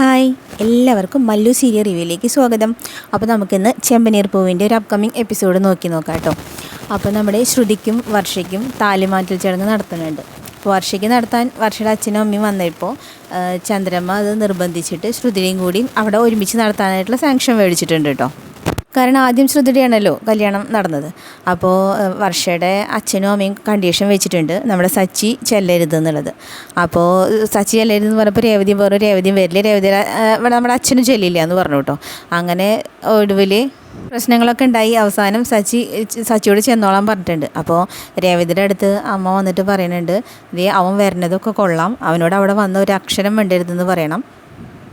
Hi. എല്ലാവർക്കും Mallu serial റിവ്യൂയിലേക്ക് സ്വാഗതം. അപ്പോൾ നമുക്കിന്ന് ചെമ്പനീർ പൂവിന്റെ ഒരു അപ്കമിങ് എപ്പിസോഡ് നോക്കി നോക്കാം കേട്ടോ. അപ്പോൾ നമ്മുടെ ശ്രുതിക്കും വർഷയ്ക്കും താലിമാറ്റൽ ചടങ്ങ് നടത്തുന്നുണ്ട്. അപ്പോൾ വർഷയ്ക്ക് നടത്താൻ വർഷയുടെ അച്ഛനും അമ്മയും വന്നപ്പോൾ ചന്ദ്രമ്മ അത് നിർബന്ധിച്ചിട്ട് ശ്രുതിയും കൂടിയും അവിടെ ഒരുമിച്ച് നടത്താനായിട്ടുള്ള സാങ്ഷൻ മേടിച്ചിട്ടുണ്ട് കേട്ടോ. കാരണം ആദ്യം ശ്രുതിയുടെയാണല്ലോ കല്യാണം നടന്നത്. അപ്പോൾ വർഷയുടെ അച്ഛനും അമ്മയും കണ്ടീഷൻ വെച്ചിട്ടുണ്ട്. നമ്മുടെ സച്ചി ചെല്ലരുത് എന്നുള്ളത്. അപ്പോൾ സച്ചി ചെല്ലരുത് എന്ന് പറഞ്ഞപ്പോൾ രേവതിയും പറഞ്ഞു രേവതിയും വരില്ല രേവതി നമ്മുടെ അച്ഛനും ചെല്ലില്ല എന്ന് പറഞ്ഞു കേട്ടോ. അങ്ങനെ ഒടുവിൽ പ്രശ്നങ്ങളൊക്കെ ഉണ്ടായി. അവസാനം സച്ചി സച്ചിയോട് ചെന്നോളാൻ പറഞ്ഞിട്ടുണ്ട്. അപ്പോൾ രേവതിയുടെ അടുത്ത് അമ്മ വന്നിട്ട് പറയുന്നുണ്ട് ദേ അവൻ വരുന്നതൊക്കെ കൊള്ളാം. അവനോട് അവിടെ വന്ന ഒരു അക്ഷരം വേണ്ടരുതെന്ന് പറയണം.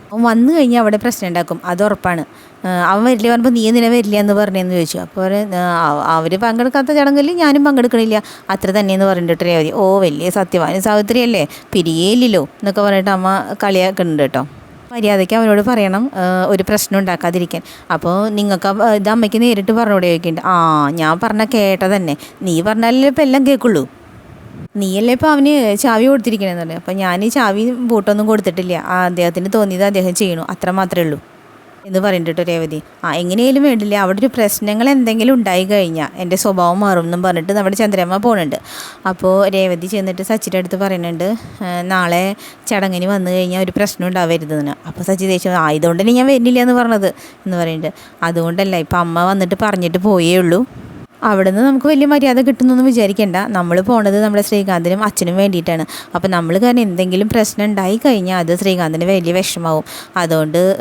അവൻ വന്നു കഴിഞ്ഞാൽ അവിടെ പ്രശ്നം ഉണ്ടാക്കും. അത് ഉറപ്പാണ്. അവൻ വരില്ല പറഞ്ഞപ്പോൾ നീ എന്തിനാ വരില്ല എന്ന് പറഞ്ഞെന്ന് ചോദിച്ചു. അപ്പോൾ അവർ പങ്കെടുക്കാത്ത ചടങ്ങിൽ ഞാനും പങ്കെടുക്കണില്ല. അത്ര തന്നെയെന്ന് പറഞ്ഞിട്ട് രേവതി ഓ വലിയ സത്യവാനും സാവിത്രിയല്ലേ? പിരിയേലില്ലോ എന്നൊക്കെ പറഞ്ഞിട്ട് അമ്മ കളിയാക്കുന്നുണ്ട് കേട്ടോ. മര്യാദയ്ക്ക് അവനോട് പറയണം ഒരു പ്രശ്നം ഉണ്ടാക്കാതിരിക്കാൻ. അപ്പോൾ നിങ്ങൾക്ക് ഇത് അമ്മയ്ക്ക് നേരിട്ട് പറഞ്ഞോടെ ചോദിക്കുന്നുണ്ട് ആ ഞാൻ പറഞ്ഞ കേട്ട തന്നെ നീ പറഞ്ഞാലേ ഇപ്പം എല്ലാം കേൾക്കുള്ളൂ. നീയല്ലേ ഇപ്പോൾ അവന് ചാവി കൊടുത്തിരിക്കണമെന്ന് പറഞ്ഞു അപ്പം ഞാൻ ഈ ചാവി ബൂട്ടൊന്നും കൊടുത്തിട്ടില്ല. ആ അദ്ദേഹത്തിന് തോന്നിയത് അദ്ദേഹം ചെയ്യണു. അത്ര മാത്രമേ ഉള്ളൂ. എന്ന് പറഞ്ഞിട്ട് രേവതി. ആ എങ്ങനെയാലും വേണ്ടില്ല അവിടെ ഒരു പ്രശ്നങ്ങൾ എന്തെങ്കിലും ഉണ്ടായി കഴിഞ്ഞാൽ എന്റെ സ്വഭാവം മാറും എന്നും പറഞ്ഞിട്ട് നമ്മുടെ ചന്ദ്രമ്മ പോകുന്നുണ്ട് അപ്പോൾ രേവതി ചെന്നിട്ട് സച്ചിന്റെ അടുത്ത് പറയുന്നുണ്ട് നാളെ ചടങ്ങിന് വന്നു കഴിഞ്ഞാൽ ഒരു പ്രശ്നം ഉണ്ടാവരുതെന്ന് അപ്പോൾ സച്ചി ദേഷ്യം ആ ഇതുകൊണ്ട് തന്നെ ഞാൻ വരുന്നില്ല എന്ന് പറഞ്ഞത്. എന്ന് പറയുന്നുണ്ട് അതുകൊണ്ടല്ല ഇപ്പം അമ്മ വന്നിട്ട് പറഞ്ഞിട്ട് പോയേ ഉള്ളൂ. അവിടെ നിന്ന് നമുക്ക് വലിയ മര്യാദ കിട്ടുന്നൊന്നും വിചാരിക്കേണ്ട. നമ്മൾ പോണത് നമ്മുടെ ശ്രീകാന്തിനും അച്ഛനും വേണ്ടിയിട്ടാണ്. അപ്പോൾ നമ്മൾ കാരണം എന്തെങ്കിലും പ്രശ്നം ഉണ്ടായി കഴിഞ്ഞാൽ അത് ശ്രീകാന്തിന് വലിയ വിഷമാവും. അതുകൊണ്ട്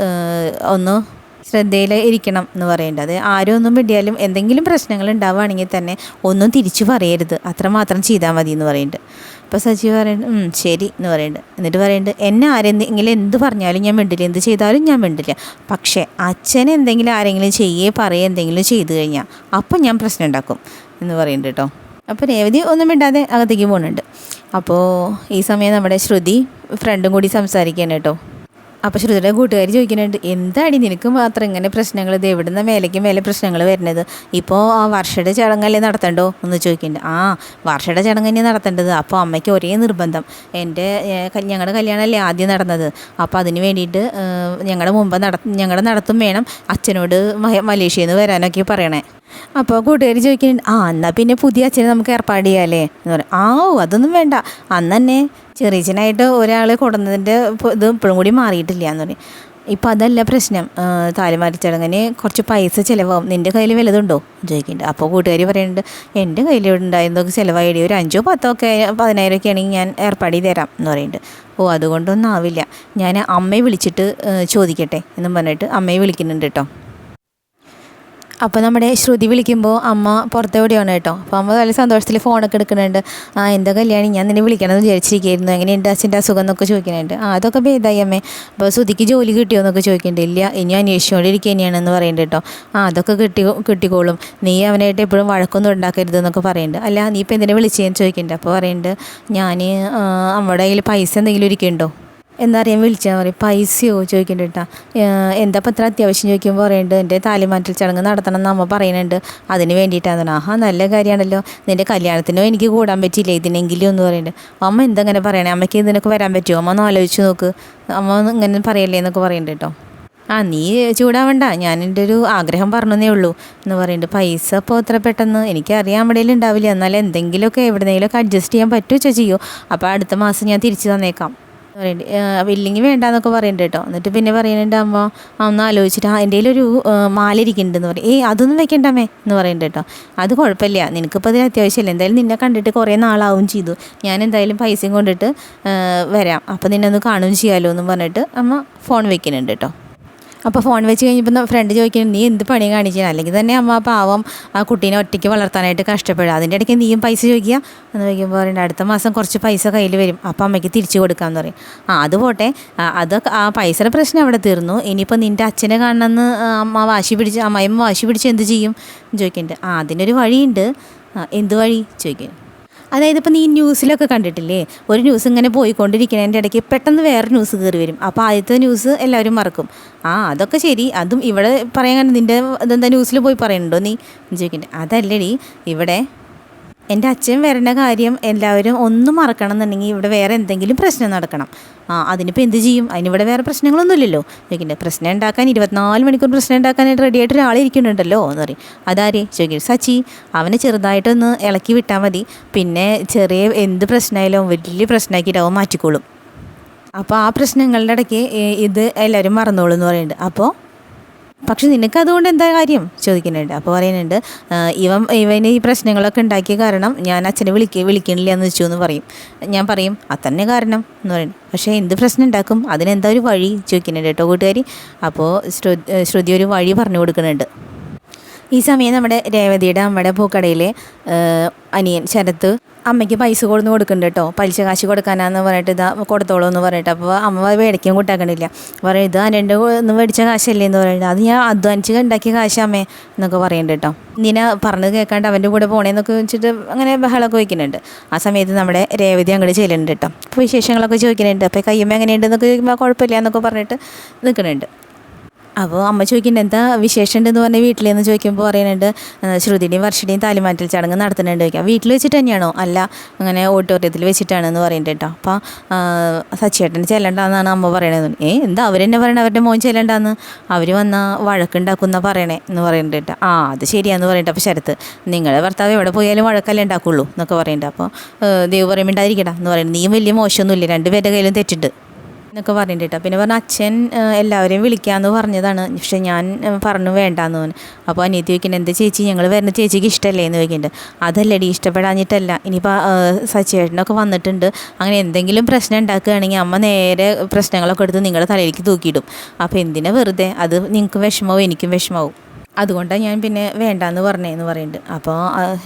ഒന്ന് ശ്രദ്ധയിൽ ഇരിക്കണം എന്ന് പറയേണ്ടത്. ആരും ഒന്നും വിടിയാലും എന്തെങ്കിലും പ്രശ്നങ്ങൾ ഉണ്ടാവുകയാണെങ്കിൽ തന്നെ ഒന്നും തിരിച്ചു പറയരുത്. അത്രമാത്രം ചെയ്താൽ മതി എന്ന് പറയുന്നുണ്ട് അപ്പോൾ സജി പറയുന്നുണ്ട് ശരി എന്ന് പറയുന്നുണ്ട് എന്നിട്ട് പറയുന്നുണ്ട് എന്നെ ആരെന്തെങ്കിലും എന്ത് പറഞ്ഞാലും ഞാൻ മിണ്ടില്ല. എന്ത് ചെയ്താലും ഞാൻ മിണ്ടില്ല. പക്ഷേ അച്ഛൻ എന്തെങ്കിലും ആരെങ്കിലും ചെയ്യേ പറയേ എന്തെങ്കിലും ചെയ്തു കഴിഞ്ഞാൽ അപ്പം ഞാൻ പ്രശ്നം ഉണ്ടാക്കും എന്ന് പറയുന്നുണ്ട് കേട്ടോ. അപ്പോൾ രേവതി ഒന്നും മിണ്ടാതെ അകത്തേക്ക് പോകുന്നുണ്ട് അപ്പോൾ ഈ സമയം നമ്മുടെ ശ്രുതി ഫ്രണ്ടും കൂടി സംസാരിക്കുകയാണ് കേട്ടോ. അപ്പോൾ ശ്രുതിയുടെ കൂട്ടുകാർ ചോദിക്കുന്നുണ്ട് എന്താടി നിനക്ക് മാത്രം ഇങ്ങനെ പ്രശ്നങ്ങൾ? ഇത് എവിടുന്ന മേലേക്ക് മേലെ പ്രശ്നങ്ങൾ വരുന്നത്. ഇപ്പോൾ ആ വർഷയുടെ ചടങ്ങല്ലേ നടത്തണ്ടോ? എന്ന് ചോദിക്കുന്നുണ്ട്. ആ വർഷയുടെ ചടങ്ങ് തന്നെ നടത്തേണ്ടത്. അപ്പോൾ അമ്മയ്ക്ക് ഒരേ നിർബന്ധം. എന്റെ ഞങ്ങളുടെ കല്യാണമല്ലേ ആദ്യം നടന്നത്. അപ്പോൾ അതിന് വേണ്ടിയിട്ട് ഞങ്ങളുടെ മുമ്പ് നട ഞങ്ങളുടെ നടത്തും വേണം അച്ഛനോട് മലേഷ്യയിൽ നിന്ന് വരാനൊക്കെ പറയണേ. അപ്പോൾ കൂട്ടുകാർ ചോദിക്കുന്നുണ്ട് ആ എന്നാൽ പിന്നെ പുതിയ അച്ഛനെ നമുക്ക് ഏർപ്പാട് ചെയ്യാമല്ലേ എന്ന് പറയും ആ അതൊന്നും വേണ്ട. അന്ന് തന്നെ ചെറിയച്ഛനായിട്ട് ഒരാൾ കൊടുന്നതിന്റെ ഇത് ഇപ്പോഴും കൂടി മാറിയിട്ടില്ല. എന്ന് പറയും. ഇപ്പം അതല്ല പ്രശ്നം. താലിമാരി ചടങ്ങിന് കുറച്ച് പൈസ ചിലവാകും നിന്റെ കയ്യിൽ വലുതുണ്ടോ? ചോദിക്കുന്നുണ്ട്. അപ്പോൾ കൂട്ടുകാർ പറയുന്നുണ്ട് എന്റെ കയ്യിൽ ഉണ്ടായിരുന്നൊക്കെ ചിലവായി ഒരു അഞ്ചോ പത്തോ ഒക്കെ പതിനായിരം ഒക്കെ ആണെങ്കിൽ ഞാൻ ഏർപ്പാട് തരാം. എന്ന് പറയുന്നുണ്ട്. ഓ അതുകൊണ്ടൊന്നും ആവില്ല. ഞാൻ അമ്മയെ വിളിച്ചിട്ട് ചോദിക്കട്ടെ എന്നും പറഞ്ഞിട്ട് അമ്മയെ വിളിക്കുന്നുണ്ട് കേട്ടോ. അപ്പോൾ നമ്മുടെ ശ്രുതി വിളിക്കുമ്പോൾ അമ്മ പുറത്തെവിടെയാണ് കേട്ടോ? അപ്പോൾ അമ്മ നല്ല സന്തോഷത്തിൽ ഫോണൊക്കെ എടുക്കുന്നുണ്ട്. ആ എന്താ കല്യാണി? ഞാൻ നിന്നെ വിളിക്കണമെന്ന് വിചാരിച്ചിരിക്കുകയായിരുന്നു എങ്ങനെയുണ്ട് അച്ഛന്റെ അസുഖം എന്നൊക്കെ ചോദിക്കുന്നുണ്ട്. ആ അതൊക്കെ ഭേദമായി അമ്മേ. അപ്പോൾ ശ്രുതിക്ക് ജോലി കിട്ടിയോ? എന്നൊക്കെ ചോദിക്കുന്നുണ്ട്. ഇല്ല ഇനി അന്വേഷിച്ചുകൊണ്ടിരിക്കുക തന്നെയാണെന്ന് പറയുന്നുണ്ട് കേട്ടോ. ആ അതൊക്കെ കിട്ടി കിട്ടിക്കോളും. നീ അവനായിട്ട് എപ്പോഴും വഴക്കൊന്നും ഉണ്ടാക്കരുത് എന്നൊക്കെ പറയുന്നുണ്ട്. അല്ല നീ ഇപ്പോൾ എന്തിനെ വിളിച്ചതെന്ന് ചോദിക്കുന്നുണ്ട്. അപ്പോൾ പറയുന്നുണ്ട് ഞാൻ അമ്മയുടെ കയ്യിൽ പൈസ എന്തെങ്കിലും ഇരിക്കുന്നുണ്ടോ? എന്നറിയാൻ വിളിച്ചാൽ പറയും പൈസയോ? ചോദിക്കുന്നുണ്ട് കേട്ടോ എന്താ പത്ര ഇത്ര അത്യാവശ്യം ചോദിക്കുമ്പോൾ പറയുന്നുണ്ട് എന്റെ താലിമാറ്റൽ ചടങ്ങ് നടത്തണം എന്ന് അമ്മ പറയുന്നുണ്ട് അതിന് വേണ്ടിയിട്ടാണ് ആഹാ നല്ല കാര്യമാണല്ലോ. നിന്റെ കല്യാണത്തിനോ എനിക്ക് കൂടാൻ പറ്റിയില്ല ഇതിനെങ്കിലും എന്ന് പറയുന്നുണ്ട് അമ്മ എന്തെങ്ങനെ പറയണേ? അമ്മയ്ക്ക് ഇതിനൊക്കെ വരാൻ പറ്റുമോ അമ്മ ഒന്ന് ആലോചിച്ച് നോക്ക്. അമ്മ ഇങ്ങനെ പറയല്ലേ എന്നൊക്കെ പറയുന്നുണ്ട് കേട്ടോ. ആ നീ ചൂടാവണ്ട. ഞാൻ എന്റെ ഒരു ആഗ്രഹം പറഞ്ഞതേ ഉള്ളൂ എന്ന് പറയുന്നുണ്ട് പൈസ ഇപ്പോൾ എത്ര പെട്ടെന്ന്? എനിക്കറിയാൻ അവിടെ ഉണ്ടാവില്ല. എന്നാൽ എന്തെങ്കിലുമൊക്കെ എവിടെന്നെങ്കിലുമൊക്കെ അഡ്ജസ്റ്റ് ചെയ്യാൻ പറ്റുമോ ചെയ്യോ? അപ്പോൾ അടുത്ത മാസം ഞാൻ തിരിച്ചു തന്നേക്കാം. പറയുന്നുണ്ട് ഇല്ലെങ്കിൽ വേണ്ടാന്നൊക്കെ പറയുന്നുണ്ട് കേട്ടോ. എന്നിട്ട് പിന്നെ പറയുന്നുണ്ട് അമ്മ അന്ന് ആലോചിച്ചിട്ട് ആ എന്റെ ഒരു മാല ഇരിക്കുന്നുണ്ടെന്ന് പറയും. ഏയ് അതൊന്നും വെക്കണ്ടമ്മേ എന്ന് പറയുന്നുണ്ട് കേട്ടോ. അത് കുഴപ്പമില്ല. നിനക്കിപ്പോൾ അതിന് അത്യാവശ്യമില്ല. എന്തായാലും നിന്നെ കണ്ടിട്ട് കുറേ നാളാവും ചെയ്തു. ഞാൻ എന്തായാലും പൈസയും കൊണ്ടിട്ട് വരാം. അപ്പോൾ നിന്നെ ഒന്ന് കാണുകയും ചെയ്യാമല്ലോ എന്ന് പറഞ്ഞിട്ട് അമ്മ ഫോൺ വെക്കുന്നുണ്ട് കേട്ടോ. അപ്പോൾ ഫോൺ വെച്ച് കഴിഞ്ഞപ്പോൾ ഫ്രണ്ട് ചോദിക്കുന്നത് നീ എന്ത് പണി കാണിക്കണം അല്ലെങ്കിൽ തന്നെ അമ്മ പാവം ആ കുട്ടീനെ ഒറ്റയ്ക്ക് വളർത്താനായിട്ട് കഷ്ടപ്പെടുക. അതിന്റെ ഇടയ്ക്ക് നീയും പൈസ ചോദിക്കുക. എന്ന് ചോദിക്കുമ്പോൾ പറയുന്നത് അടുത്ത മാസം കുറച്ച് പൈസ കയ്യിൽ വരും. അപ്പോൾ അമ്മയ്ക്ക് തിരിച്ചു കൊടുക്കാമെന്ന് പറയും. ആ അത് പോട്ടെ. അതൊക്കെ ആ പൈസയുടെ പ്രശ്നം അവിടെ തീർന്നു. ഇനിയിപ്പോൾ നിന്റെ അച്ഛനെ കാണണമെന്ന് അമ്മ വാശി പിടിച്ച് അമ്മയമ്മ വാശി പിടിച്ച് എന്ത് ചെയ്യും? ചോദിക്കുന്നുണ്ട് ആ അതിനൊരു വഴിയുണ്ട്. എന്ത് വഴി? ചോദിക്കുന്നു. അതായത് ഇപ്പം നീ ന്യൂസിലൊക്കെ കണ്ടിട്ടില്ലേ? ഒരു ന്യൂസ് ഇങ്ങനെ പോയിക്കൊണ്ടിരിക്കുന്നതിന്റെ ഇടയ്ക്ക് പെട്ടെന്ന് വേറെ ന്യൂസ് കയറി വരും. അപ്പോൾ ആദ്യത്തെ ന്യൂസ് എല്ലാവരും മറക്കും. ആ അതൊക്കെ ശരി. അതും ഇവിടെ പറയാൻ നിന്റെ ഇതെന്താ ന്യൂസിൽ പോയി പറയുന്നുണ്ടോ നീ? ചോദിക്കണ്ടേ അതല്ലടി ഇവിടെ എന്റെ അച്ഛൻ വരേണ്ട കാര്യം എല്ലാവരും ഒന്നും മറക്കണം എന്നുണ്ടെങ്കിൽ ഇവിടെ വേറെ എന്തെങ്കിലും പ്രശ്നം നടക്കണം. ആ അതിനിപ്പോൾ എന്ത് ചെയ്യും? അതിനിവിടെ വേറെ പ്രശ്നങ്ങളൊന്നുമില്ലല്ലോ. ചോദിക്കണ്ടേ പ്രശ്നം ഉണ്ടാക്കാൻ ഇരുപത്തിനാല് മണിക്കൂർ പ്രശ്നം ഉണ്ടാക്കാനായിട്ട് റെഡിയായിട്ട് ഒരാൾ ഇരിക്കുന്നുണ്ടല്ലോ. എന്ന് പറയും. അതാരെ? ചോദിക്കും സച്ചി. അവനെ ചെറുതായിട്ടൊന്ന് ഇളക്കി വിട്ടാൽ മതി. പിന്നെ ചെറിയ എന്ത് പ്രശ്നമായാലും വലിയ പ്രശ്നമാക്കിയിട്ട് അവൻ മാറ്റിക്കോളും. അപ്പോൾ ആ പ്രശ്നങ്ങളുടെ ഇടയ്ക്ക് ഇത് എല്ലാവരും മറന്നോളൂ എന്ന് പറയുന്നുണ്ട്. അപ്പോൾ പക്ഷെ നിനക്ക് അതുകൊണ്ട് എന്താ കാര്യം? ചോദിക്കുന്നുണ്ട്. അപ്പോൾ പറയുന്നുണ്ട് ഇവൻ ഇവന് ഈ പ്രശ്നങ്ങളൊക്കെ ഉണ്ടാക്കിയ കാരണം ഞാൻ അച്ഛനെ വിളിക്ക വിളിക്കണില്ല എന്ന് വെച്ചു എന്ന് പറയും. ഞാൻ പറയും അതന്നെ കാരണം എന്ന് പറയും. പക്ഷേ എന്ത് പ്രശ്നം ഉണ്ടാക്കും? അതിനെന്താ ഒരു വഴി? ചോദിക്കുന്നുണ്ട് കേട്ടോ കൂട്ടുകാരി. അപ്പോൾ ശ്രുതി ഒരു വഴി പറഞ്ഞു കൊടുക്കുന്നുണ്ട്. ഈ സമയം നമ്മുടെ രേവതിയുടെ അമ്മയുടെ പൂക്കടയിലെ അനിയൻ ശരത്ത് അമ്മയ്ക്ക് പൈസ കൊടുന്ന് കൊടുക്കുന്നുണ്ട് കേട്ടോ പലിശ കാശ് കൊടുക്കാനാന്ന് പറഞ്ഞിട്ട് ഇതാ കൊടുത്തോളൂ എന്ന് പറഞ്ഞിട്ട്. അപ്പോൾ അമ്മ മേടിക്കാൻ കൂട്ടാക്കണില്ല. പറയും ഇത് അനന്റെ ഒന്ന് മേടിച്ച കാശല്ലേ? എന്ന് പറയുന്നത് അത് ഞാൻ അധ്വാനിച്ച് ഉണ്ടാക്കിയ കാശ് അമ്മേ എന്നൊക്കെ പറയുന്നുണ്ട് കേട്ടോ നിന പറഞ്ഞത് കേൾക്കാണ്ട് അവന്റെ കൂടെ പോണേന്നൊക്കെ വെച്ചിട്ട് അങ്ങനെ ബഹളമൊക്കെ വയ്ക്കുന്നുണ്ട് ആ സമയത്ത് നമ്മുടെ രേവതി അങ്ങോട്ട് ചെല്ലുന്നുണ്ട് കേട്ടോ അപ്പോൾ വിശേഷങ്ങളൊക്കെ ചോദിക്കുന്നുണ്ട് അപ്പോൾ കയ്യമ്മ എങ്ങനെയുണ്ടെന്നൊക്കെ ചോദിക്കുമ്പോൾ കുഴപ്പമില്ല എന്നൊക്കെ പറഞ്ഞിട്ട് നിൽക്കുന്നുണ്ട് അപ്പോൾ അമ്മ ചോദിക്കുന്നുണ്ട് എന്താ വിശേഷം ഉണ്ടെന്ന് പറഞ്ഞ വീട്ടിലെന്ന് ചോദിക്കുമ്പോൾ പറയുന്നുണ്ട് "ആ, ശ്രുതിയുടെയും വർഷയുടെയും താലിമാറ്റൽ ചടങ്ങ് നടത്തുന്നുണ്ട് ചോദിക്കാം. വീട്ടിൽ വെച്ചിട്ട് തന്നെയാണോ? അല്ല അങ്ങനെ ഓഡിറ്റോറിയത്തിൽ വെച്ചിട്ടാണെന്ന് പറയുന്നുണ്ട് കേട്ടോ. അപ്പോൾ സച്ചിയേട്ടന് ചെല്ലണ്ടെന്നാണ് അമ്മ പറയണത്. ഏ എന്താ അവരെന്നെ പറയണത്? അവരുടെ മോൻ ചെല്ലണ്ടെന്ന്? അവർ വന്നാൽ വഴക്കുണ്ടാക്കുന്ന പറയണേ? എന്ന് പറയുന്നുണ്ട് കേട്ടോ. ആ അത് ശരിയാന്ന് പറയുന്നുണ്ട്. അപ്പോൾ ശരത്ത് നിങ്ങളെ ഭർത്താവ് എവിടെ പോയാലും വഴക്കല്ലേ ഉണ്ടാക്കുള്ളൂ എന്നൊക്കെ പറയുന്നുണ്ട്. അപ്പോൾ ദൈവം പറയുമ്പോണ്ടായിരിക്കടാ എന്ന് പറയുന്നത് നീ വലിയ മോശമൊന്നുമില്ല? രണ്ടുപേരുടെ കയ്യിലും തെറ്റുണ്ട്. എന്നൊക്കെ പറഞ്ഞിട്ട് കേട്ടോ. പിന്നെ പറഞ്ഞ അച്ഛൻ എല്ലാവരെയും വിളിക്കാമെന്ന് പറഞ്ഞതാണ്. പക്ഷെ ഞാൻ പറഞ്ഞു വേണ്ടാന്ന് പറഞ്ഞു. അപ്പോൾ അനിയത്തി ചോദിക്കുന്നത് എന്താ ചേച്ചി? ഞങ്ങൾ വരുന്ന ചേച്ചിക്ക് ഇഷ്ടമല്ലേ എന്ന് ചോദിക്കുന്നുണ്ട്. അതല്ലടി ഇഷ്ടപ്പെടാഞ്ഞിട്ടല്ല. ഇനിയിപ്പോൾ സച്ചേട്ടനൊക്കെ വന്നിട്ടുണ്ട്. അങ്ങനെ എന്തെങ്കിലും പ്രശ്നം ഉണ്ടാക്കുകയാണെങ്കിൽ അമ്മ നേരെ പ്രശ്നങ്ങളൊക്കെ എടുത്ത് നിങ്ങളുടെ തലയിലേക്ക് തൂക്കിയിടും. അപ്പോൾ എന്തിനാ വെറുതെ? അത് നിങ്ങൾക്ക് വിഷമാവും എനിക്കും വിഷമാവും. അതുകൊണ്ടാണ് ഞാൻ പിന്നെ വേണ്ടാന്ന് പറഞ്ഞേന്ന് പറയുന്നുണ്ട്. അപ്പോൾ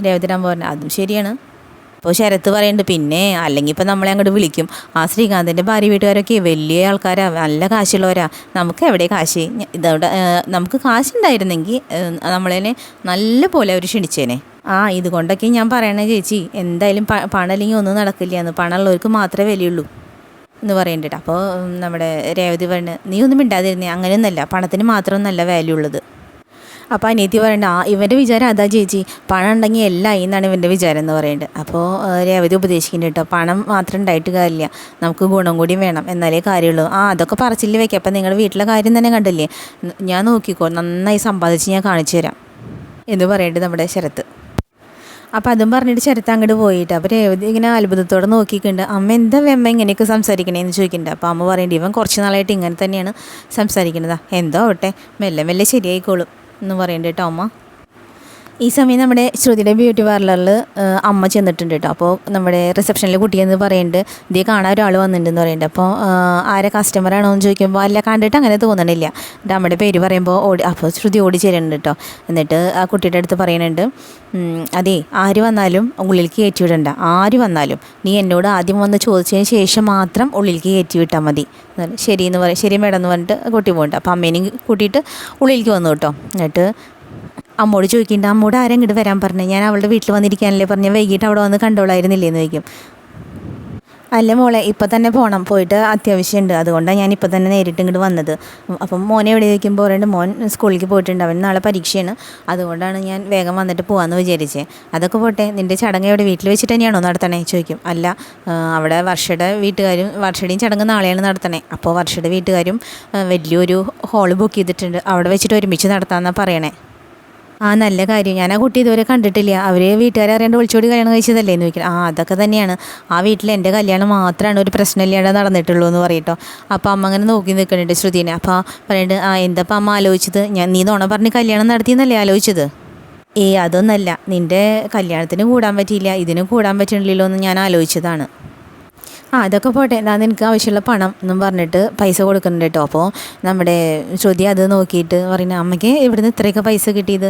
രേവതിരാമ പറഞ്ഞു അതും ശരിയാണ്. അപ്പോൾ ശരത്ത് പറയുന്നുണ്ട് പിന്നെ അല്ലെങ്കിൽ ഇപ്പം നമ്മളെ അങ്ങോട്ട് വിളിക്കും. ആ ശ്രീകാന്തിന്റെ ഭാര്യ വീട്ടുകാരൊക്കെ വലിയ ആൾക്കാരാ നല്ല കാശുള്ളവരാ. നമുക്ക് എവിടെ കാശ്? ഇതവിടെ നമുക്ക് കാശുണ്ടായിരുന്നെങ്കിൽ നമ്മളതിനെ നല്ല പോലെ അവർ ക്ഷണിച്ചേനെ. ആ ഇതുകൊണ്ടൊക്കെ ഞാൻ പറയണേ ചേച്ചി എന്തായാലും പണം അല്ലെങ്കിൽ ഒന്നും നടക്കില്ല. എന്ന് പണമുള്ളവർക്ക് മാത്രമേ വിലയുള്ളൂ. എന്ന് പറയുന്നുണ്ട് അപ്പോൾ നമ്മുടെ രേവതി പറഞ്ഞ് നീ ഒന്നും മിണ്ടാതിരുന്നേ അങ്ങനെയൊന്നല്ല പണത്തിന് മാത്രം നല്ല വാല്യൂ ഉള്ളത്. അപ്പോൾ അനിയത്തി പറയണ്ട ആ ഇവന്റെ വിചാരം അതാ ചേച്ചി. പണം ഉണ്ടെങ്കിൽ എല്ലാം എന്നാണ് ഇവന്റെ വിചാരം എന്ന് പറയുന്നത് അപ്പോൾ രേവതി ഉപദേശിക്കുന്നുണ്ട് കേട്ടോ. പണം മാത്രം ഉണ്ടായിട്ട് കാര്യമില്ല. നമുക്ക് ഗുണം കൂടി വേണം. എന്നാലേ കാര്യമുള്ളൂ. ആ അതൊക്കെ പറച്ചില്ല വയ്ക്കാം അപ്പം നിങ്ങളുടെ വീട്ടിലെ കാര്യം തന്നെ കണ്ടില്ലേ? ഞാൻ നോക്കിക്കോ. നന്നായി സമ്പാദിച്ച് ഞാൻ കാണിച്ചു തരാം. എന്ന് പറയേണ്ടത് നമ്മുടെ ശരത്ത്. അപ്പോൾ അതും പറഞ്ഞിട്ട് ശരത്ത് അങ്ങോട്ട് പോയിട്ട്. അപ്പോൾ രേവതി ഇങ്ങനെ അത്ഭുതത്തോടെ നോക്കിയിട്ടുണ്ട് അമ്മ എന്താ അമ്മ ഇങ്ങനെയൊക്കെ സംസാരിക്കണേന്ന് ചോദിക്കുന്നുണ്ട് അപ്പോൾ അമ്മ പറയേണ്ടി ഇവൻ കുറച്ച് നാളായിട്ട് ഇങ്ങനെ തന്നെയാണ് സംസാരിക്കുന്നതാ എന്തോ ആവട്ടെ. മെല്ലെ മെല്ലെ ശരിയായിക്കോളും. എന്ന് പറയണ്ട കേട്ടോ അമ്മ? ഈ സമയം നമ്മുടെ ശ്രുതിയുടെ ബ്യൂട്ടി പാർലറിൽ അമ്മ ചെന്നിട്ടുണ്ട് കേട്ടോ. അപ്പോൾ നമ്മുടെ റിസപ്ഷനിൽ കുട്ടിയെന്ന് പറയുന്നുണ്ട് ഇതേ കാണാൻ ഒരാൾ വന്നിട്ടുണ്ടെന്ന് പറയുന്നുണ്ട് അപ്പോൾ ആരെ കസ്റ്റമറാണോ എന്ന് ചോദിക്കുമ്പോൾ അല്ല കണ്ടിട്ട് അങ്ങനെ തോന്നണില്ല. എന്നിട്ട് അമ്മയുടെ പേര് പറയുമ്പോൾ ഓടി അപ്പോൾ ശ്രുതി ഓടി ചേരുന്നുണ്ട് കേട്ടോ. എന്നിട്ട് ആ കുട്ടിയുടെ അടുത്ത് പറയുന്നുണ്ട് അതെ ആര് വന്നാലും ഉള്ളിലേക്ക് കയറ്റി വിടണ്ട. ആര് വന്നാലും നീ എന്നോട് ആദ്യം വന്ന് ചോദിച്ചതിന് ശേഷം മാത്രം ഉള്ളിലേക്ക് കയറ്റി വിട്ടാൽ മതി. ശരി എന്ന് പറയും ശരി മേഡം എന്ന് പറഞ്ഞിട്ട് കുട്ടി പോകണ്ട അപ്പോൾ അമ്മേനെയും കൂട്ടിയിട്ട് ഉള്ളിലേക്ക് വന്നു കേട്ടോ. എന്നിട്ട് അമ്മോട് ചോദിക്കേണ്ട അമ്മോട് ആരും ഇങ്ങോട്ട് വരാൻ പറഞ്ഞു? ഞാൻ അവളുടെ വീട്ടിൽ വന്നിരിക്കാനല്ലേ പറഞ്ഞു? വൈകിട്ട് അവിടെ വന്ന് കണ്ടോളായിരുന്നില്ലേന്ന് ചോദിക്കും. അല്ല മോളെ ഇപ്പം തന്നെ പോകണം പോയിട്ട് അത്യാവശ്യമുണ്ട്. അതുകൊണ്ടാണ് ഞാൻ ഇപ്പം തന്നെ നേരിട്ട് ഇങ്ങോട്ട് വന്നത്. അപ്പം മോനെ എവിടെ ചോദിക്കുമ്പോൾ പറയുന്നുണ്ട് മോൻ സ്കൂളിലേക്ക് പോയിട്ടുണ്ട്. അവൻ നാളെ പരീക്ഷയാണ്. അതുകൊണ്ടാണ് ഞാൻ വേഗം വന്നിട്ട് പോകാമെന്ന് വിചാരിച്ചേ. അതൊക്കെ പോട്ടെ. നിന്റെ ചടങ്ങ് എവിടെ? വീട്ടിൽ വെച്ചിട്ട് തന്നെയാണോ നടത്തണേ? ചോദിക്കും. അല്ല അവിടെ വർഷയുടെ വീട്ടുകാരും വർഷയുടെയും ചടങ്ങ് നാളെയാണ് നടത്തണേ. അപ്പോൾ വർഷയുടെ വീട്ടുകാരും വലിയൊരു ഹോൾ ബുക്ക് ചെയ്തിട്ടുണ്ട്. അവിടെ വെച്ചിട്ട് ഒരുമിച്ച് നടത്താമെന്നാണ് പറയണേ. ആ നല്ല കാര്യം. ഞാൻ ആ കുട്ടി ഇതുവരെ കണ്ടിട്ടില്ല. അവർ വീട്ടുകാരെ അറിയാണ്ട് ഒളിച്ചോടി കല്യാണം കഴിച്ചതല്ലേ എന്ന് ചോദിക്കണം ആ അതൊക്കെ തന്നെയാണ്. ആ വീട്ടിൽ എന്റെ കല്യാണം മാത്രമാണ് ഒരു പ്രശ്നമില്ലാണ്ട് നടന്നിട്ടുള്ളൂ എന്ന് പറയട്ടോ. അപ്പോൾ അമ്മ അങ്ങനെ നോക്കി നിൽക്കുന്നുണ്ട് ശ്രുതിനെ. അപ്പോൾ പറയുന്നുണ്ട് ആ എന്താ അമ്മ ആലോചിച്ചത്? ഞാൻ നീ നോണ പറഞ്ഞ് കല്യാണം നടത്തിയെന്നല്ലേ ആലോചിച്ചത്? ഏ അതൊന്നല്ല. നിന്റെ കല്യാണത്തിന് കൂടാൻ പറ്റിയില്ല. ഇതിനും കൂടാൻ പറ്റണില്ലല്ലോ എന്ന് ഞാൻ ആലോചിച്ചതാണ്. ആ അതൊക്കെ പോട്ടെ. എന്താ നിനക്ക് ആവശ്യമുള്ള പണം എന്നും പറഞ്ഞിട്ട് പൈസ കൊടുക്കുന്നുണ്ട് കേട്ടോ. അപ്പോൾ നമ്മുടെ ശ്രുതി അത് നോക്കിയിട്ട് പറയുന്നത് അമ്മയ്ക്ക് ഇവിടുന്ന് ഇത്രയൊക്കെ പൈസ കിട്ടിയത്?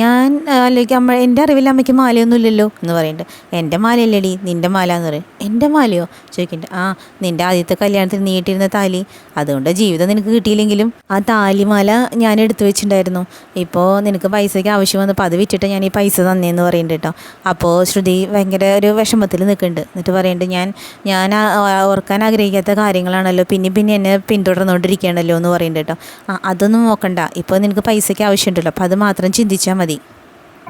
ഞാൻ അല്ലെങ്കിൽ അമ്മ എന്റെ അറിവിൽ അമ്മയ്ക്ക് മാലയൊന്നും ഇല്ലല്ലോ എന്ന് പറയുന്നുണ്ട്. എന്റെ മാലയല്ലേടി? നിന്റെ മാല? എന്ന് പറയും. എന്റെ മാലയോ? ചോദിക്കുന്നുണ്ട്. ആ നിന്റെ ആദ്യത്തെ കല്യാണത്തിന് നീട്ടിയിരുന്ന താലി. അതുകൊണ്ട് ജീവിതം നിനക്ക് കിട്ടിയില്ലെങ്കിലും ആ താലിമാല ഞാൻ എടുത്തു വെച്ചിട്ടുണ്ടായിരുന്നു. ഇപ്പോൾ നിനക്ക് പൈസയ്ക്ക് ആവശ്യം വന്നപ്പോൾ അത് വിറ്റിട്ട് ഞാൻ ഈ പൈസ തന്നേന്ന് പറയുന്നുണ്ട് കേട്ടോ. അപ്പോൾ ശ്രുതി ഭയങ്കര ഒരു വിഷമത്തിൽ നിൽക്കുന്നുണ്ട്. എന്നിട്ട് പറയുന്നുണ്ട് ഞാൻ ഞാൻ ആ- ഓർക്കാൻ ആഗ്രഹിക്കാത്ത കാര്യങ്ങളാണല്ലോ. പിന്നെ പിന്നെ എന്നെ പിന്തുടർന്നുകൊണ്ടിരിക്കുകയാണല്ലോ എന്ന് പറയുന്നത് കേട്ടോ. ആ അതൊന്നും നോക്കണ്ട. ഇപ്പോൾ നിനക്ക് പൈസയ്ക്ക് ആവശ്യമുണ്ടല്ലോ. അപ്പോൾ അത് മാത്രം ചിന്തിച്ചാൽ മതി.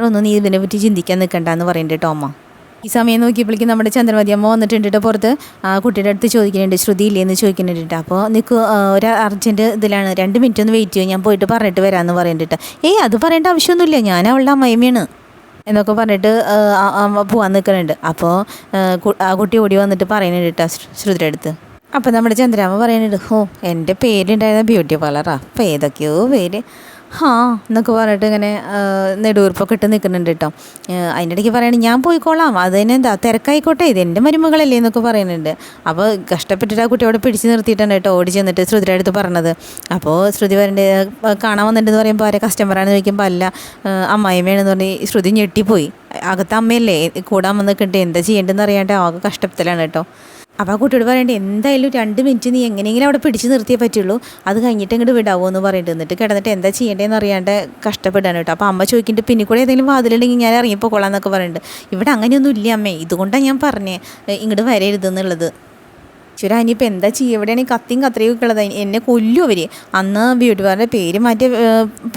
ഒന്നും നീ ഇതിനെ പറ്റി ചിന്തിക്കാൻ നിൽക്കണ്ട എന്ന് പറയുന്നുണ്ട് കേട്ടോ അമ്മ. ഈ സമയം നോക്കിയപ്പോഴേക്കും നമ്മുടെ ചന്ദ്രമതി അമ്മ വന്നിട്ടുണ്ട് പുറത്ത്. ആ കുട്ടിയുടെ അടുത്ത് ചോദിക്കുന്നുണ്ട് ശ്രുതി ഇല്ലേന്ന് ചോദിക്കുന്നുണ്ട് അപ്പോൾ നിൽക്ക് ഒരു അർജന്റ് ഇതിലാണ്. രണ്ട് മിനിറ്റ് ഒന്ന് വെയിറ്റ് ചെയ്യും. ഞാൻ പോയിട്ട് പറഞ്ഞിട്ട് വരാമെന്ന് പറയുന്നുണ്ട് ഏയ് അത് പറയേണ്ട ആവശ്യമൊന്നുമില്ല. ഞാൻ അവളുടെ അമ്മയമ്മയാണ്. എന്നൊക്കെ പറഞ്ഞിട്ട് പോവാൻ നിൽക്കുന്നുണ്ട് അപ്പോൾ ആ, കുട്ടി ഓടി വന്നിട്ട് പറയുന്നുണ്ട് കേട്ടോ ശ്രുതിയുടെ അടുത്ത്. അപ്പോൾ നമ്മുടെ ചന്ദ്രാമ പറയുന്നുണ്ട് ഓ എന്റെ പേരുണ്ടായിരുന്ന ബ്യൂട്ടി പാർലറാ. അപ്പോൾ ഏതൊക്കെയോ പേര്. ഹാ എന്നൊക്കെ പറഞ്ഞിട്ട് ഇങ്ങനെ നെടുവീർപ്പൊക്കെ ഇട്ട് നിൽക്കുന്നുണ്ട് കേട്ടോ. അതിന്റെ ഇടയ്ക്ക് പറയണേ ഞാൻ പോയിക്കോളാം. അത് തന്നെ എന്താ തിരക്കായിക്കോട്ടെ. ഇത് എന്റെ മരുമകളല്ലേ എന്നൊക്കെ പറയുന്നുണ്ട്. അപ്പോൾ കഷ്ടപ്പെട്ടിട്ട് ആ കുട്ടി അവിടെ പിടിച്ച് നിർത്തിയിട്ടുണ്ട് കേട്ടോ ഓടി ചെന്നിട്ട് ശ്രുതിയുടെ അടുത്ത് പറഞ്ഞത്. അപ്പോൾ ശ്രുതി വരണ്ട് കാണാൻ വന്നിട്ടുണ്ടെന്ന് പറയുമ്പോൾ ആരെ കസ്റ്റമറാണെന്ന് ചോദിക്കുമ്പോൾ അല്ല അമ്മായിമ്മയാണെന്ന് പറഞ്ഞ് ശ്രുതി ഞെട്ടിപ്പോയി. അകത്ത് അമ്മയല്ലേ കൂടാൻ വന്ന് കിട്ടി എന്താ ചെയ്യേണ്ടതെന്ന് അറിയാണ്ട് ആകെ കഷ്ടത്തിലാണ് കേട്ടോ. അപ്പോൾ ആ കുട്ടിയോട് പറയണ്ടേ എന്തായാലും രണ്ട് മിനിറ്റ് നീ എങ്ങനെയെങ്കിലും അവിടെ പിടിച്ച് നിർത്തിയേ പറ്റുള്ളൂ. അത് കഴിഞ്ഞിട്ട് ഇങ്ങോട്ട് വിടാവോ എന്ന് പറഞ്ഞിട്ട് എന്നിട്ട് കിടന്നിട്ട് എന്താ ചെയ്യേണ്ടതെന്ന് അറിയാണ്ട് കഷ്ടപ്പെടാണ് കേട്ടോ. അപ്പോൾ അമ്മ ചോദിക്കുന്നുണ്ട് പിന്നെ കൂടെ ഏതെങ്കിലും വാതിലുണ്ടെങ്കിൽ ഞാൻ ഇറങ്ങിപ്പോൾ കൊള്ളാം എന്നൊക്കെ പറയുന്നുണ്ട് ഇവിടെ അങ്ങനെയൊന്നും ഇല്ല അമ്മേ. ഇതുകൊണ്ടാണ് ഞാൻ പറഞ്ഞേ ഇങ്ങോട്ട് വരരുതെന്നുള്ളത് ശരി ഇനിയിപ്പോൾ എന്താ ചെയ്യുക ഈ കത്തിയും കത്രയും ഉള്ളത്. എന്നെ കൊല്ലും അവർ അന്ന് ബ്യൂട്ടി പേര് മാറ്റി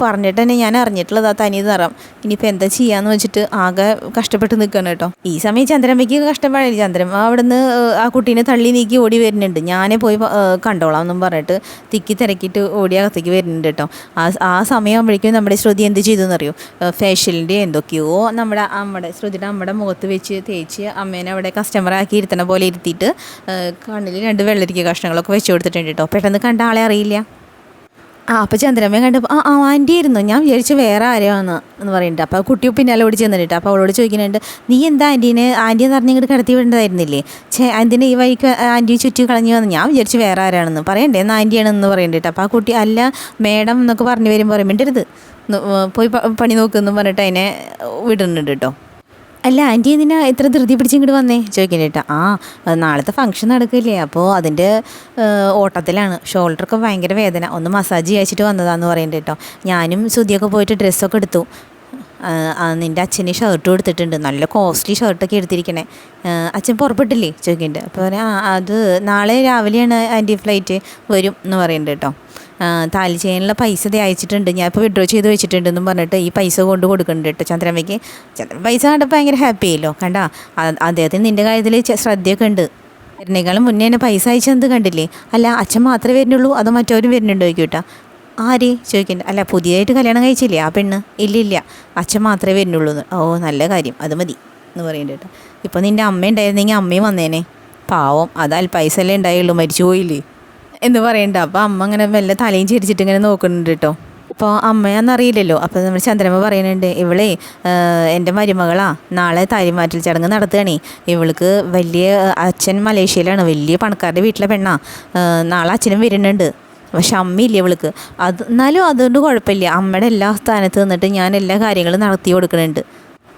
പറഞ്ഞിട്ട് തന്നെ ഞാൻ അറിഞ്ഞിട്ടുള്ളത് ആ തനി നിറം. ഇനിയിപ്പോൾ എന്താ ചെയ്യാന്ന് വെച്ചിട്ട് ആകെ കഷ്ടപ്പെട്ട് നിൽക്കണം കേട്ടോ. ഈ സമയം ചന്ദ്രമ്മയ്ക്ക് കഷ്ടപ്പാടില്ല ചന്ദ്രമ്മ അവിടുന്ന് ആ കുട്ടീനെ തള്ളി നീക്കി ഓടി വരുന്നുണ്ട്. ഞാനേ പോയി കണ്ടോളാം എന്നും പറഞ്ഞിട്ട് തിക്കി തിരക്കിയിട്ട് ഓടി അകത്തേക്ക് വരുന്നുണ്ട് കേട്ടോ. ആ ആ സമയമാകുമ്പോഴേക്കും നമ്മുടെ ശ്രുതി എന്ത് ചെയ്തു എന്നറിയോ ഫേഷ്യലിന്റെ എന്തൊക്കെയോ നമ്മുടെ നമ്മുടെ ശ്രുതിയുടെ നമ്മുടെ മുഖത്ത് വെച്ച് തേച്ച് അമ്മേനെ അവിടെ കസ്റ്റമർ ആക്കി ഇരുത്തണ പോലെ ഇരുത്തിയിട്ട് കണ്ണിൽ രണ്ട് വെള്ളരിക്ക കഷ്ണങ്ങളൊക്കെ വെച്ച് കൊടുത്തിട്ടുണ്ട് കേട്ടോ പെട്ടെന്ന് കണ്ട ആളെ അറിയില്ല. ആ അപ്പോൾ ചന്ദ്രമ്മയെ കണ്ടപ്പോൾ ആ ആ ആന്റി ആയിരുന്നു. ഞാൻ വിചാരിച്ചു വേറെ ആരെയാണ് എന്ന് പറയുന്നുണ്ട് അപ്പോൾ കുട്ടി പിന്നാലെ ഓടി ചെന്നിട്ട് അപ്പോൾ അവളോട് ചോദിക്കുന്നുണ്ട് നീ എന്താ ആന്റീനെ ആന്റി എന്ന് പറഞ്ഞ് ഇങ്ങോട്ട് കിടത്തി വിടേണ്ടതായിരുന്നില്ലേ ചേ ആന്റിനെ ഈ വഴിക്ക് ആന്റി ചുറ്റി കളഞ്ഞു വന്ന്? ഞാൻ വിചാരിച്ചു വേറെ ആരാണെന്ന്. പറയണ്ടേ എന്നാൽ ആന്റിയാണെന്ന് പറയുന്നുണ്ട് അപ്പോൾ ആ കുട്ടി അല്ല മേഡം എന്നൊക്കെ പറഞ്ഞു വരുമ്പോൾ പറയും മിണ്ടരുത്. പോയി പണി നോക്കുമെന്ന് പറഞ്ഞിട്ട് അതിനെ വിടുന്നുണ്ട് കേട്ടോ അല്ല ആന്റി എന്തിനാ എത്ര ധൃതി പിടിച്ച് ഇങ്ങോട്ട് വന്നേ? ചോദിക്കണ്ടേട്ടാ ആ നാളത്തെ ഫംഗ്ഷൻ നടക്കില്ലേ? അപ്പോൾ അതിന്റെ ഓട്ടത്തിലാണ്. ഷോൾഡറൊക്കെ ഭയങ്കര വേദന. ഒന്ന് മസാജ് ചെയ്യിച്ചിട്ട് വന്നതാന്ന് പറയുന്നുണ്ട് കേട്ടോ ഞാനും സുതിയൊക്കെ പോയിട്ട് ഡ്രസ്സൊക്കെ എടുത്തു. നിന്റെ അച്ഛന് ഷർട്ട് കൊടുത്തിട്ടുണ്ട് നല്ല കോസ്റ്റ്ലി ഷർട്ടൊക്കെ എടുത്തിരിക്കണേ. അച്ഛൻ പുറപ്പെട്ടില്ലേ? ചോദിക്കുന്നുണ്ട് അപ്പോൾ ആ അത് നാളെ രാവിലെയാണ് ആന്റി ഫ്ലൈറ്റ് വരും എന്ന് പറയുന്നുണ്ട് കേട്ടോ താലി ചെയ്യാനുള്ള പൈസ ദേ അയച്ചിട്ടുണ്ട്. ഞാൻ ഇപ്പോൾ വിഡ്രോ ചെയ്ത് വെച്ചിട്ടുണ്ടെന്നും പറഞ്ഞിട്ട് ഈ പൈസ കൊണ്ട് കൊടുക്കുന്നുണ്ട് കേട്ടോ ചന്ദ്രമ്മയ്ക്ക് പൈസ കണ്ടപ്പോൾ ഭയങ്കര ഹാപ്പി ആയല്ലോ കണ്ട? അദ്ദേഹത്തിന് നിന്റെ കാര്യത്തിൽ ശ്രദ്ധയൊക്കെ ഉണ്ട്. വരുന്നേക്കാളും മുന്നേ തന്നെ പൈസ അയച്ചെന്ത് കണ്ടില്ലേ? അല്ല അച്ഛൻ മാത്രമേ വരുന്നുള്ളൂ അതോ മറ്റവരും വരുന്നുണ്ടോ ചോദിക്കൂട്ടാ ആര്? ചോദിക്കണ്ട അല്ല പുതിയതായിട്ട് കല്യാണം കഴിച്ചില്ലേ ആ പെണ്ണ്? ഇല്ല ഇല്ല. അച്ഛൻ മാത്രമേ വരുന്നുള്ളൂ ഓ നല്ല കാര്യം. അത് മതി എന്ന് പറയുന്നുണ്ട് കേട്ടോ. ഇപ്പോൾ നിന്റെ അമ്മ ഉണ്ടായിരുന്നെങ്കിൽ അമ്മയും വന്നേനെ. പാവം. അതാൽ പൈസ അല്ലേ ഉണ്ടായുള്ളൂ. മരിച്ചു പോയില്ലേ എന്ന് പറയണ്ട. അപ്പോൾ അമ്മ അങ്ങനെ മെല്ലെ തലയും ചിരിച്ചിട്ട് ഇങ്ങനെ നോക്കുന്നുണ്ട് കേട്ടോ അപ്പോൾ അമ്മയാണെന്നറിയില്ലല്ലോ അപ്പോൾ നമ്മൾ ചന്ദ്രമ്മ പറയുന്നുണ്ട് ഇവളെ എന്റെ മരുമകളാ. നാളെ താലിമാറ്റൽ ചടങ്ങ് നടത്തുകയാണേ. ഇവൾക്ക് വലിയ അച്ഛൻ മലേഷ്യയിലാണ്. വലിയ പണക്കാരുടെ വീട്ടിലെ പെണ്ണാ. നാളെ അച്ഛനും വരുന്നുണ്ട്. പക്ഷെ അമ്മയില്ല ഇവൾക്ക്? അത് എന്നാലും അതുകൊണ്ട് കുഴപ്പമില്ല. അമ്മയുടെ എല്ലാ സ്ഥാനത്ത് നിന്നിട്ട് ഞാൻ എല്ലാ കാര്യങ്ങളും നടത്തി കൊടുക്കുന്നുണ്ട്.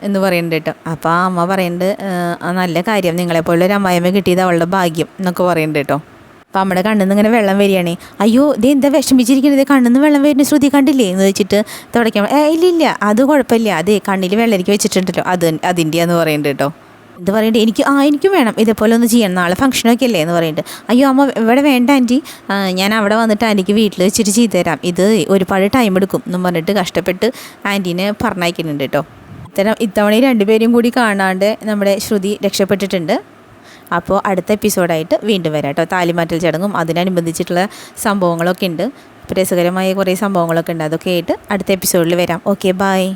എന്ന് പറയുന്നുണ്ട് കേട്ടോ അപ്പോൾ ആ അമ്മ പറയുന്നുണ്ട് നല്ല കാര്യം. നിങ്ങളെപ്പോലെ ഒരു അമ്മായിമ്മ കിട്ടിയത് അവളുടെ ഭാഗ്യം എന്നൊക്കെ പറയുന്നുണ്ട് കേട്ടോ അപ്പം നമ്മുടെ കണ്ണിൽ നിന്ന് ഇങ്ങനെ വെള്ളം വരികയാണേ. അയ്യോ ഇത് എന്താ വിഷമിച്ചിരിക്കുന്നത് കണ്ണിൽ നിന്ന് വെള്ളം വരുന്ന ശ്രുതി കണ്ടില്ലേ? എന്ന് വെച്ചിട്ട് തുടയ്ക്കാൻ ഇല്ല ഇല്ല അത് കുഴപ്പമില്ല. അതെ കണ്ണിൽ വെള്ളരിക്ക് വെച്ചിട്ടുണ്ടല്ലോ. അത് അതിന്റെയാന്ന് പറയുന്നുണ്ട് കേട്ടോ. ഇത് പറയുന്നുണ്ട് എനിക്ക് ആ എനിക്കും വേണം. ഇതേപോലെ ഒന്ന് ചെയ്യണം. നാളെ ഫംഗ്ഷനൊക്കെ അല്ലേ എന്ന് പറയുന്നുണ്ട് അയ്യോ അമ്മ ഇവിടെ വേണ്ട ആന്റി. ഞാൻ അവിടെ വന്നിട്ട് ആന്റിക്ക് വീട്ടിൽ വെച്ചിട്ട് ചെയ്തു തരാം. ഇത് ഒരുപാട് ടൈം എടുക്കും എന്നും പറഞ്ഞിട്ട് കഷ്ടപ്പെട്ട് ആന്റീനെ പറഞ്ഞയക്കുന്നുണ്ട് കേട്ടോ. ഇത്തരം ഇത്തവണ രണ്ടുപേരും കൂടി കാണാണ്ട് നമ്മുടെ ശ്രുതി രക്ഷപ്പെട്ടിട്ടുണ്ട്. അപ്പോൾ അടുത്ത എപ്പിസോഡായിട്ട് വീണ്ടും വരാം കേട്ടോ. താലിമാറ്റൽ ചടങ്ങും അതിനനുബന്ധിച്ചിട്ടുള്ള സംഭവങ്ങളൊക്കെ ഉണ്ട്. രസകരമായ കുറേ സംഭവങ്ങളൊക്കെ ഉണ്ട്. അതൊക്കെ ആയിട്ട് അടുത്ത എപ്പിസോഡിൽ വരാം. Okay bye